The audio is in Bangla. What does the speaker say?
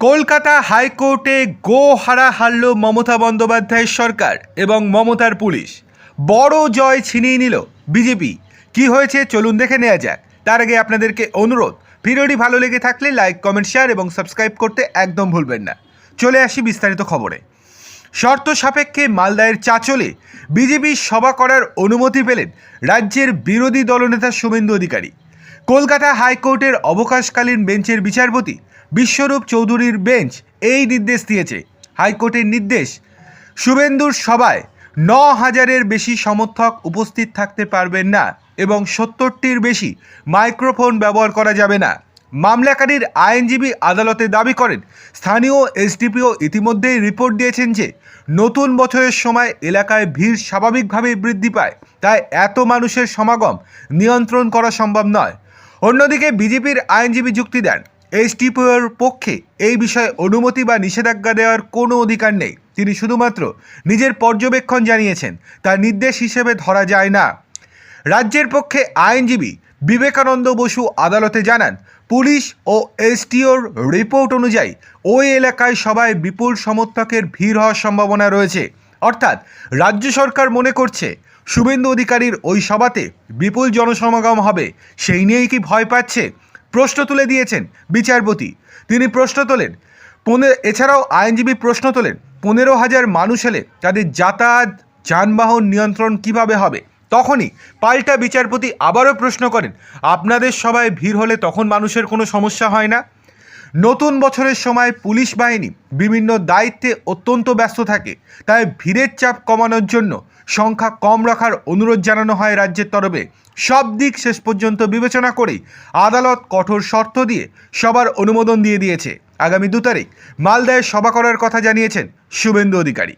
কলকাতা হাইকোর্টে গো হারা হারল মমতা বন্দ্যোপাধ্যায়ের সরকার এবং মমতার পুলিশ। বড় জয় ছিনিয়ে নিল বিজেপি। কি হয়েছে চলুন দেখে নেওয়া যাক। তার আগে আপনাদেরকে অনুরোধ, ভিডিওটি ভালো লেগে থাকলে লাইক কমেন্ট শেয়ার এবং সাবস্ক্রাইব করতে একদম ভুলবেন না। চলে আসি বিস্তারিত খবরে। শর্ত সাপেক্ষে মালদায়ের চাচলে বিজেপি সভা করার অনুমতি পেলেন রাজ্যের বিরোধী দলনেতা শুভেন্দু অধিকারী। কলকাতা হাইকোর্টের অবকাশকালীন বেঞ্চের বিচারপতি বিশ্বরূপ চৌধুরীর বেঞ্চ এই নির্দেশ দিয়েছে। হাইকোর্টের নির্দেশ, শুভেন্দুর সভায় ন হাজারের বেশি সমর্থক উপস্থিত থাকতে পারবেন না এবং সত্তরটির বেশি মাইক্রোফোন ব্যবহার করা যাবে না। মামলাকারীর আইনজীবী আদালতে দাবি করেন, স্থানীয় এসডিপিও ইতিমধ্যেই রিপোর্ট দিয়েছেন যে, নতুন বছরের সময় এলাকায় ভিড় স্বাভাবিকভাবেই বৃদ্ধি পায়, তাই এত মানুষের সমাগম নিয়ন্ত্রণ করা সম্ভব নয়। অন্যদিকে বিজেপির আইনজীবী যুক্তি দেন এসডিপিওর পক্ষে এই বিষয়ে অনুমতি বা নিষেধাজ্ঞা দেওয়ার কোনো অধিকার নেই। তিনি শুধুমাত্র নিজের পর্যবেক্ষণ জানিয়েছেন, তার নির্দেশ হিসেবে ধরা যায় না। রাজ্যের পক্ষে আইনজীবী বিবেকানন্দ বসু আদালতে জানান, পুলিশ ও এসটিওর রিপোর্ট অনুযায়ী ওই এলাকায় সবাই বিপুল সমর্থকের ভিড় হওয়ার সম্ভাবনা রয়েছে। অর্থাৎ রাজ্য সরকার মনে করছে, শুভেন্দু অধিকারীর ওই সভাতে বিপুল জনসমাগম হবে, সেই নিয়েই কি ভয় পাচ্ছে? প্রশ্ন তুলে দিয়েছেন বিচারপতি। তিনি প্রশ্ন তোলেন পনেরো এছাড়াও আইনজীবী প্রশ্ন তোলেন, পনেরো হাজার মানুষ এলে তাদের যাতায়াত, যানবাহন নিয়ন্ত্রণ কীভাবে হবে? তখনই পাল্টা বিচারপতি আবারও প্রশ্ন করেন, আপনাদের সবাই ভিড় হলে তখন মানুষের কোনো সমস্যা হয় না? নতুন বছরের সময় পুলিশ বাহিনী বিভিন্ন দায়িত্বে অত্যন্ত ব্যস্ত থাকে, তাই ভিড়ের চাপ কমানোর জন্য সংখ্যা কম রাখার অনুরোধ জানানো হয় রাজ্যের তরফে। সব দিক শেষ পর্যন্ত বিবেচনা করেই আদালত কঠোর শর্ত দিয়ে সবার অনুমোদন দিয়ে দিয়েছে। আগামী দু তারিখ মালদায় সভা করার কথা জানিয়েছেন শুভেন্দু অধিকারী।